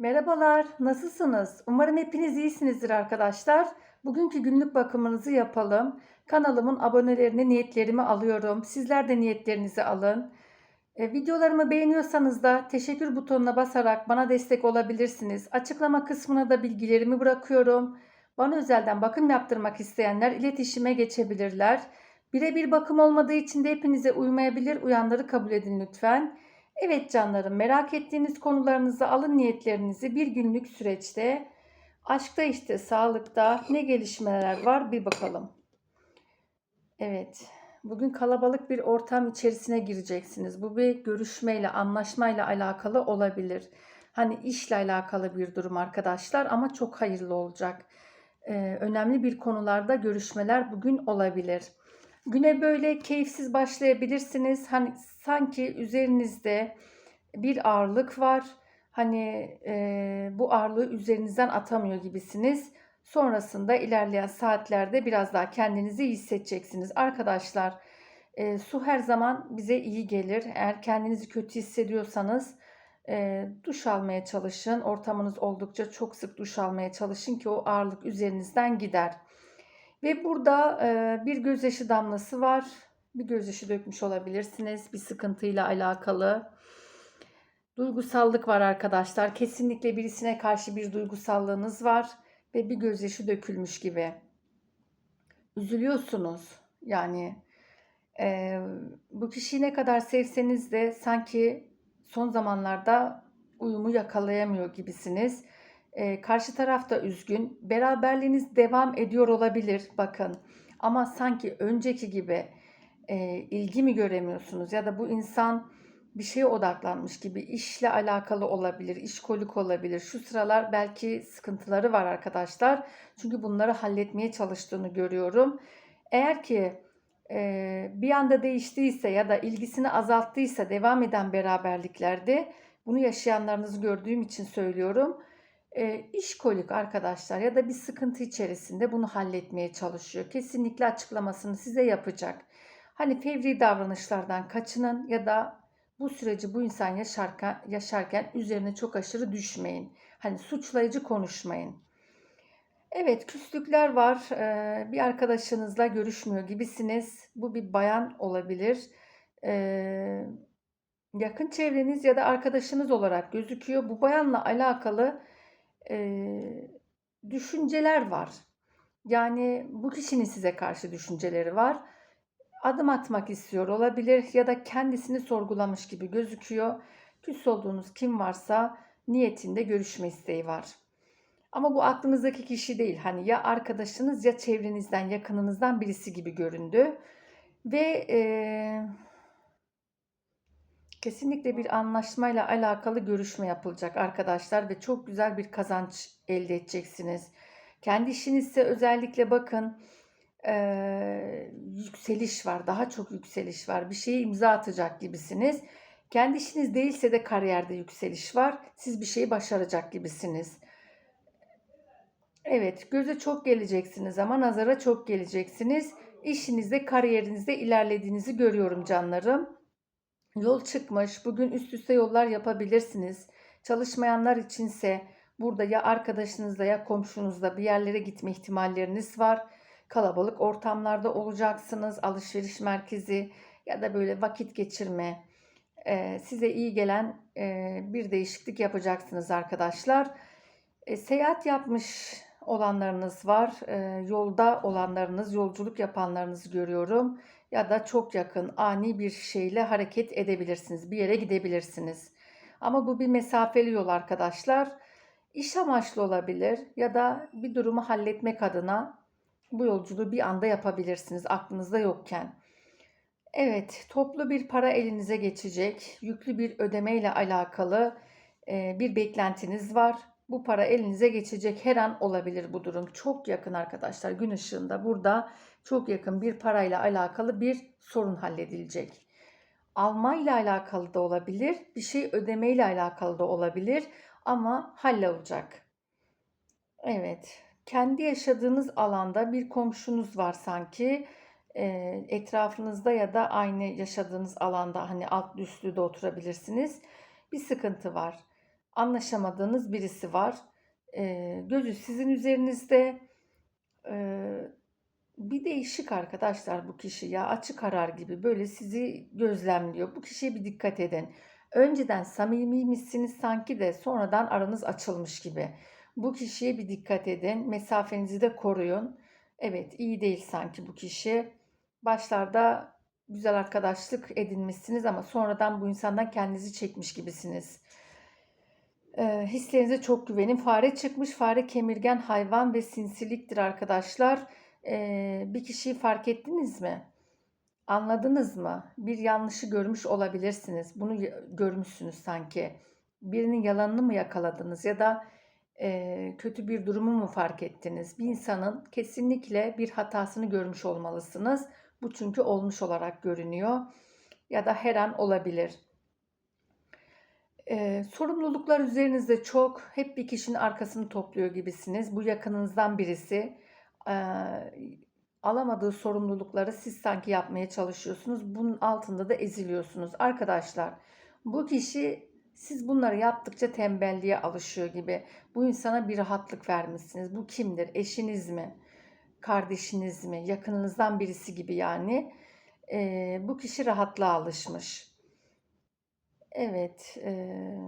Merhabalar, nasılsınız? Umarım hepiniz iyisinizdir arkadaşlar. Bugünkü günlük bakımınızı yapalım. Kanalımın abonelerini, niyetlerimi alıyorum. Sizler de niyetlerinizi alın. E, videolarımı beğeniyorsanız da teşekkür butonuna basarak bana destek olabilirsiniz. Açıklama kısmına da bilgilerimi bırakıyorum. Bana özelden bakım yaptırmak isteyenler iletişime geçebilirler. Birebir bakım olmadığı için de hepinize uymayabilir. Uyanları kabul edin lütfen. Evet canlarım merak ettiğiniz konularınızı alın niyetlerinizi bir günlük süreçte aşkta işte sağlıkta ne gelişmeler var bir bakalım. Evet bugün kalabalık bir ortam içerisine gireceksiniz. Bu bir görüşmeyle anlaşmayla alakalı olabilir. Hani işle alakalı bir durum arkadaşlar ama çok hayırlı olacak. Ee, önemli bir konularda görüşmeler bugün olabilir. Güne böyle keyifsiz başlayabilirsiniz. Hani sanki üzerinizde bir ağırlık var. Hani e, bu ağırlığı üzerinizden atamıyor gibisiniz. Sonrasında ilerleyen saatlerde biraz daha kendinizi iyi hissedeceksiniz. Arkadaşlar e, su her zaman bize iyi gelir. Eğer kendinizi kötü hissediyorsanız e, duş almaya çalışın. Ortamınız oldukça çok sık duş almaya çalışın ki o ağırlık üzerinizden gider. Ve burada e, bir gözyaşı damlası var. Bir gözyaşı dökmüş olabilirsiniz. Bir sıkıntıyla alakalı. Duygusallık var arkadaşlar. Kesinlikle birisine karşı bir duygusallığınız var. Ve bir gözyaşı dökülmüş gibi. Üzülüyorsunuz. Yani e, bu kişiyi ne kadar sevseniz de sanki son zamanlarda uyumu yakalayamıyor gibisiniz. E, karşı taraf da üzgün. Beraberliğiniz devam ediyor olabilir bakın. Ama sanki önceki gibi e, ilgi mi göremiyorsunuz ya da bu insan bir şeye odaklanmış gibi işle alakalı olabilir, işkolik olabilir. Şu sıralar belki sıkıntıları var arkadaşlar. Çünkü bunları halletmeye çalıştığını görüyorum. Eğer ki e, bir anda değiştiyse ya da ilgisini azalttıysa devam eden beraberliklerde bunu yaşayanlarınızı gördüğüm için söylüyorum e, işkolik arkadaşlar ya da bir sıkıntı içerisinde bunu halletmeye çalışıyor. Kesinlikle açıklamasını size yapacak. Hani fevri davranışlardan kaçının ya da bu süreci bu insan yaşarken, yaşarken üzerine çok aşırı düşmeyin. Hani suçlayıcı konuşmayın. Evet küslükler var. Ee, bir arkadaşınızla görüşmüyor gibisiniz. Bu bir bayan olabilir. Ee, yakın çevreniz ya da arkadaşınız olarak gözüküyor. Bu bayanla alakalı e, düşünceler var. Yani bu kişinin size karşı düşünceleri var. Adım atmak istiyor olabilir ya da kendisini sorgulamış gibi gözüküyor. Küs olduğunuz kim varsa niyetinde görüşme isteği var. Ama bu aklınızdaki kişi değil. Hani ya arkadaşınız ya çevrenizden, yakınınızdan birisi gibi göründü. Ve e, Kesinlikle bir anlaşmayla alakalı görüşme yapılacak arkadaşlar ve çok güzel bir kazanç elde edeceksiniz. Kendi işinizse özellikle bakın e, yükseliş var, daha çok yükseliş var. Bir şeye imza atacak gibisiniz. Kendi işiniz değilse de kariyerde yükseliş var. Siz bir şeyi başaracak gibisiniz. Evet, göze çok geleceksiniz ama nazara çok geleceksiniz. İşinizde, kariyerinizde ilerlediğinizi görüyorum canlarım. Yol çıkmış. Bugün üst üste yollar yapabilirsiniz. Çalışmayanlar içinse burada ya arkadaşınızla ya komşunuzla bir yerlere gitme ihtimalleriniz var. Kalabalık ortamlarda olacaksınız. Alışveriş merkezi ya da böyle vakit geçirme e, size iyi gelen e, bir değişiklik yapacaksınız arkadaşlar. E, seyahat yapmış olanlarınız var. Yolda olanlarınız, yolculuk yapanlarınızı görüyorum ya da çok yakın ani bir şeyle hareket edebilirsiniz. Bir yere gidebilirsiniz. Ama bu bir mesafeli yol arkadaşlar. İş amaçlı olabilir ya da bir durumu halletmek adına bu yolculuğu bir anda yapabilirsiniz aklınızda yokken. Evet, toplu bir para elinize geçecek. Yüklü bir ödeme ile alakalı bir beklentiniz var. Bu para elinize geçecek her an olabilir bu durum. Çok yakın arkadaşlar gün ışığında burada çok yakın bir parayla alakalı bir sorun halledilecek. Alma ile alakalı da olabilir, bir şey ödeme ile alakalı da olabilir ama hallolacak. Evet, kendi yaşadığınız alanda bir komşunuz var sanki. E, etrafınızda ya da aynı yaşadığınız alanda hani alt üstlü de oturabilirsiniz. Bir sıkıntı var. Anlaşamadığınız birisi var. Eee, gözü sizin üzerinizde. Eee, bir değişik arkadaşlar bu kişi ya açık arar gibi böyle sizi gözlemliyor. Bu kişiye bir dikkat edin. Önceden samimiymişsiniz sanki de sonradan aranız açılmış gibi. Bu kişiye bir dikkat edin. Mesafenizi de koruyun. Evet iyi değil sanki bu kişi. Başlarda güzel arkadaşlık edinmişsiniz ama sonradan bu insandan kendinizi çekmiş gibisiniz. Eee, hislerinize çok güvenin. Fare çıkmış. Fare kemirgen hayvan ve sinsiliktir arkadaşlar. Eee, bir kişiyi fark ettiniz mi? Anladınız mı? Bir yanlışı görmüş olabilirsiniz. Bunu görmüşsünüz sanki. Birinin yalanını mı yakaladınız ya da eee, kötü bir durumu mu fark ettiniz? Bir insanın kesinlikle bir hatasını görmüş olmalısınız. Bu çünkü olmuş olarak görünüyor ya da her an olabilir. Eee, sorumluluklar üzerinizde çok. Hep bir kişinin arkasını topluyor gibisiniz. Bu yakınınızdan birisi. Eee, alamadığı sorumlulukları siz sanki yapmaya çalışıyorsunuz. Bunun altında da eziliyorsunuz. Arkadaşlar, bu kişi siz bunları yaptıkça tembelliğe alışıyor gibi. Bu insana bir rahatlık vermişsiniz. Bu kimdir? Eşiniz mi? Kardeşiniz mi? Yakınınızdan birisi gibi yani. Eee, bu kişi rahatlığa alışmış. Evet, eee,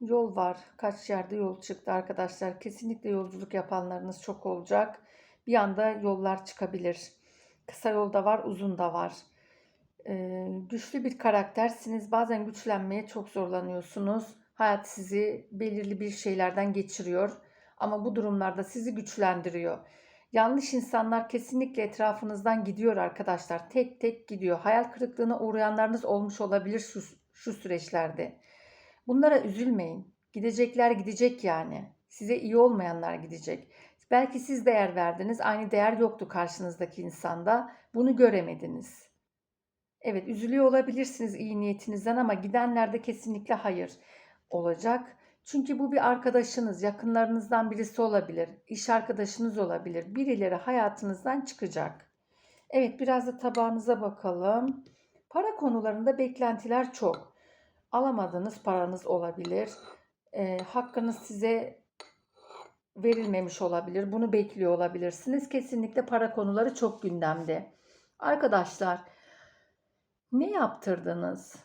yol var. Kaç yerde yol çıktı arkadaşlar. Kesinlikle yolculuk yapanlarınız çok olacak. Bir anda yollar çıkabilir. Kısa yolda var, uzun da var. Eee, güçlü bir karaktersiniz. Bazen güçlenmeye çok zorlanıyorsunuz. Hayat sizi belirli bir şeylerden geçiriyor. Ama bu durumlarda sizi güçlendiriyor. Yanlış insanlar kesinlikle etrafınızdan gidiyor arkadaşlar. Tek tek gidiyor. Hayal kırıklığına uğrayanlarınız olmuş olabilir şu süreçlerde. Bunlara üzülmeyin. Gidecekler gidecek yani. Size iyi olmayanlar gidecek. Belki siz değer verdiniz. Aynı değer yoktu karşınızdaki insanda. Bunu göremediniz. Evet, üzülüyor olabilirsiniz iyi niyetinizden ama gidenlerde kesinlikle hayır olacak. Çünkü bu bir arkadaşınız, yakınlarınızdan birisi olabilir, iş arkadaşınız olabilir. Birileri hayatınızdan çıkacak. Evet, biraz da tabağınıza bakalım. Para konularında beklentiler çok. Alamadığınız paranız olabilir. Eee, hakkınız size verilmemiş olabilir. Bunu bekliyor olabilirsiniz. Kesinlikle para konuları çok gündemde. Arkadaşlar, ne yaptırdınız?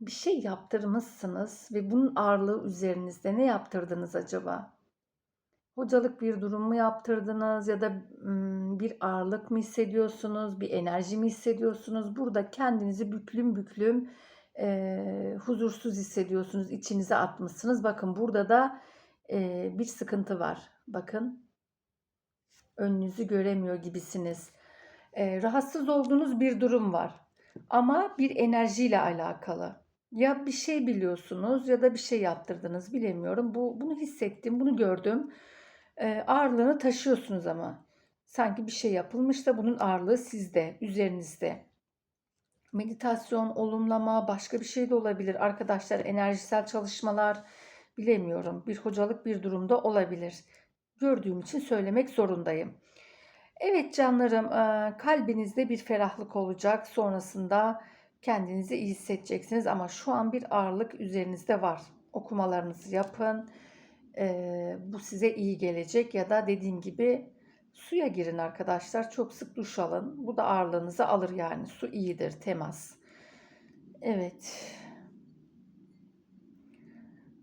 Bir şey yaptırmışsınız ve bunun ağırlığı üzerinizde. Ne yaptırdınız acaba? Hocalık bir durum mu yaptırdınız ya da bir ağırlık mı hissediyorsunuz, bir enerji mi hissediyorsunuz? Burada kendinizi büklüm büklüm eee, huzursuz hissediyorsunuz, içinize atmışsınız. Bakın burada da eee, bir sıkıntı var. Bakın önünüzü göremiyor gibisiniz. Eee, rahatsız olduğunuz bir durum var. Ama bir enerjiyle alakalı. Ya bir şey biliyorsunuz ya da bir şey yaptırdınız bilemiyorum. Bu bunu hissettim, bunu gördüm. Ağırlığını taşıyorsunuz ama. Sanki bir şey yapılmış da bunun ağırlığı sizde, üzerinizde. Meditasyon, olumlama, başka bir şey de olabilir. Arkadaşlar enerjisel çalışmalar bilemiyorum. Bir hocalık bir durumda olabilir. Gördüğüm için söylemek zorundayım. Evet canlarım, kalbinizde bir ferahlık olacak. Sonrasında kendinizi iyi hissedeceksiniz ama şu an bir ağırlık üzerinizde var. Okumalarınızı yapın. Eee, bu size iyi gelecek ya da dediğim gibi suya girin arkadaşlar. Çok sık duş alın. Bu da ağırlığınızı alır yani. Su iyidir, temas. Evet.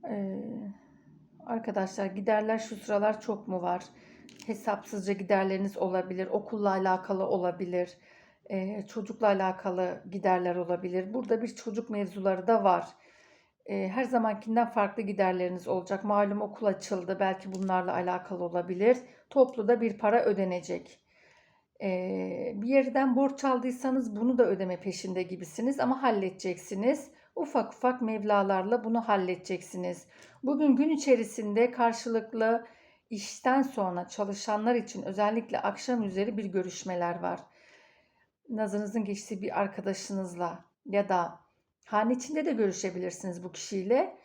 Eee, arkadaşlar giderler şu sıralar çok mu var? Hesapsızca giderleriniz olabilir. Okulla alakalı olabilir. eee, çocukla alakalı giderler olabilir. Burada bir çocuk mevzuları da var. Eee, her zamankinden farklı giderleriniz olacak. Malum okul açıldı. Belki bunlarla alakalı olabilir. Topluda bir para ödenecek. Eee, bir yerden borç aldıysanız bunu da ödeme peşinde gibisiniz ama halledeceksiniz. Ufak ufak mevlalarla bunu halledeceksiniz. Bugün gün içerisinde karşılıklı işten sonra çalışanlar için özellikle akşam üzeri bir görüşmeler var. Nazınızın geçtiği bir arkadaşınızla ya da hane içinde de görüşebilirsiniz bu kişiyle.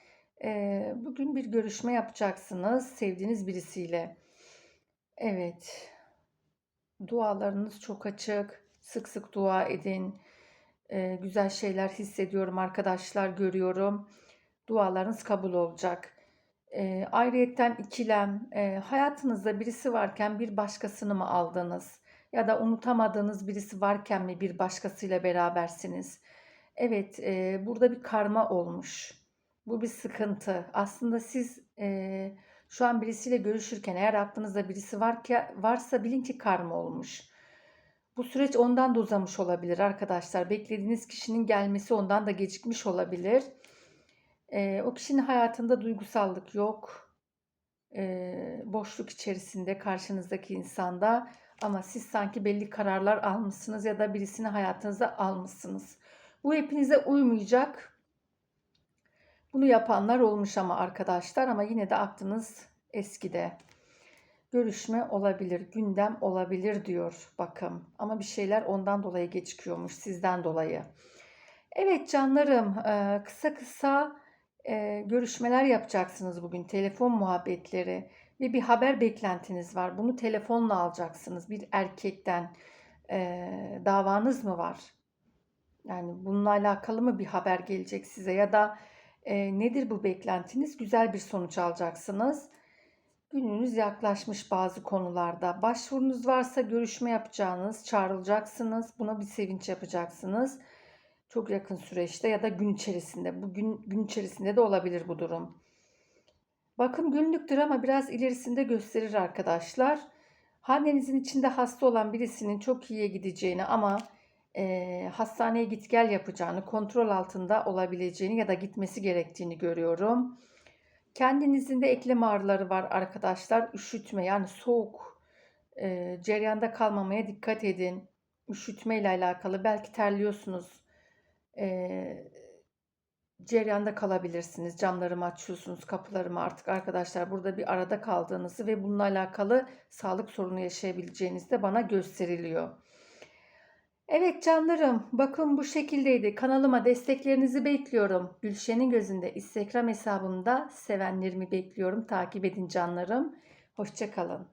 Bugün bir görüşme yapacaksınız sevdiğiniz birisiyle. Evet. Dualarınız çok açık. Sık sık dua edin. Güzel şeyler hissediyorum arkadaşlar, görüyorum. Dualarınız kabul olacak. Eee, ayrıyeten ikilem, eee, hayatınızda birisi varken bir başkasını mı aldınız? Ya da unutamadığınız birisi varken mi bir başkasıyla berabersiniz? Evet, eee, burada bir karma olmuş. Bu bir sıkıntı. Aslında siz, eee, şu an birisiyle görüşürken eğer aklınızda birisi varke varsa bilin ki karma olmuş. Bu süreç ondan da uzamış olabilir arkadaşlar. Beklediğiniz kişinin gelmesi ondan da gecikmiş olabilir. Eee, o kişinin hayatında duygusallık yok. Eee, boşluk içerisinde karşınızdaki insanda ama siz sanki belli kararlar almışsınız ya da birisini hayatınıza almışsınız. Bu hepinize uymayacak. Bunu yapanlar olmuş ama arkadaşlar ama yine de aklınız eskide. Görüşme olabilir, gündem olabilir diyor bakım. Ama bir şeyler ondan dolayı gecikiyormuş, sizden dolayı. Evet canlarım, eee, kısa kısa eee, görüşmeler yapacaksınız bugün. Telefon muhabbetleri ve bir haber beklentiniz var. Bunu telefonla alacaksınız bir erkekten. Eee, davanız mı var? Yani bununla alakalı mı bir haber gelecek size ya da eee, nedir bu beklentiniz? Güzel bir sonuç alacaksınız. Gününüz yaklaşmış bazı konularda. Başvurunuz varsa görüşme yapacağınız, çağrılacaksınız. Buna bir sevinç yapacaksınız. Çok yakın süreçte ya da gün içerisinde. Bugün gün içerisinde de olabilir bu durum. Bakım günlüktür ama biraz ilerisinde gösterir arkadaşlar. Hanenizin içinde hasta olan birisinin çok iyiye gideceğini ama eee, hastaneye git gel yapacağını, kontrol altında olabileceğini ya da gitmesi gerektiğini görüyorum. Kendinizin de eklem ağrıları var arkadaşlar. Üşütme yani soğuk eee cereyanda kalmamaya dikkat edin. Üşütme ile alakalı belki terliyorsunuz. Eee, cereyanda kalabilirsiniz. Camlarımı açıyorsunuz, kapılarımı artık arkadaşlar burada bir arada kaldığınızı ve bununla alakalı sağlık sorunu yaşayabileceğiniz de bana gösteriliyor. Evet canlarım, bakın bu şekildeydi. Kanalıma desteklerinizi bekliyorum. Gülşen'in gözünde Instagram hesabımda sevenlerimi bekliyorum. Takip edin canlarım. Hoşça kalın.